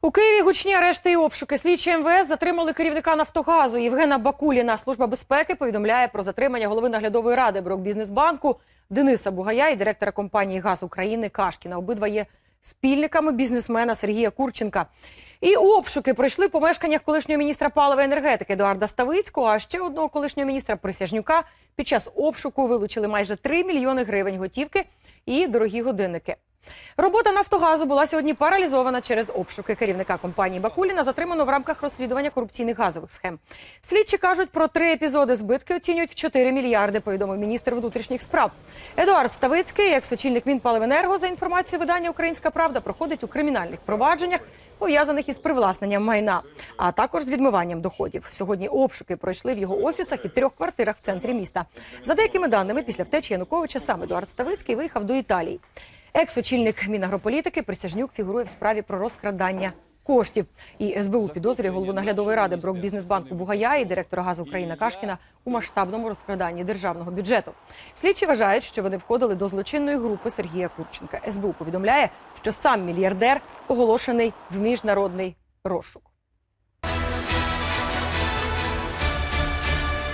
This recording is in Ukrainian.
У Києві гучні арешти і обшуки. Слідчі МВС затримали керівника Нафтогазу Євгена Бакуліна. Служба безпеки повідомляє про затримання голови наглядової ради Брокбізнесбанку Дениса Бугая і директора компанії Газ України Кашкіна. Обидва є спільниками бізнесмена Сергія Курченка. І обшуки пройшли в помешканнях колишнього міністра палива і енергетики Едуарда Ставицького, а ще одного колишнього міністра Присяжнюка. Під час обшуку вилучили майже 3 мільйони гривень готівки і дорогі годинники. Робота Нафтогазу була сьогодні паралізована через обшуки керівника компанії Бакуліна, затримано в рамках розслідування корупційних газових схем. Слідчі кажуть про три епізоди збитки оцінюють в 4 мільярди, повідомив міністр внутрішніх справ. Едуард Ставицький, екс-очільник Мінпаливенерго, за інформацією видання Українська Правда, проходить у кримінальних провадженнях, пов'язаних із привласненням майна, а також з відмиванням доходів. Сьогодні обшуки пройшли в його офісах і трьох квартирах в центрі міста. За деякими даними, після втечі Януковича сам Едуард Ставицький виїхав до Італії. Екс-очільник Мінагрополітики Присяжнюк фігурує в справі про розкрадання коштів. І СБУ підозрює голову наглядової ради Брокбізнесбанку Бугая і директора газу Україна Кашкіна у масштабному розкраданні державного бюджету. Слідчі вважають, що вони входили до злочинної групи Сергія Курченка. СБУ повідомляє, що сам мільярдер оголошений в міжнародний розшук.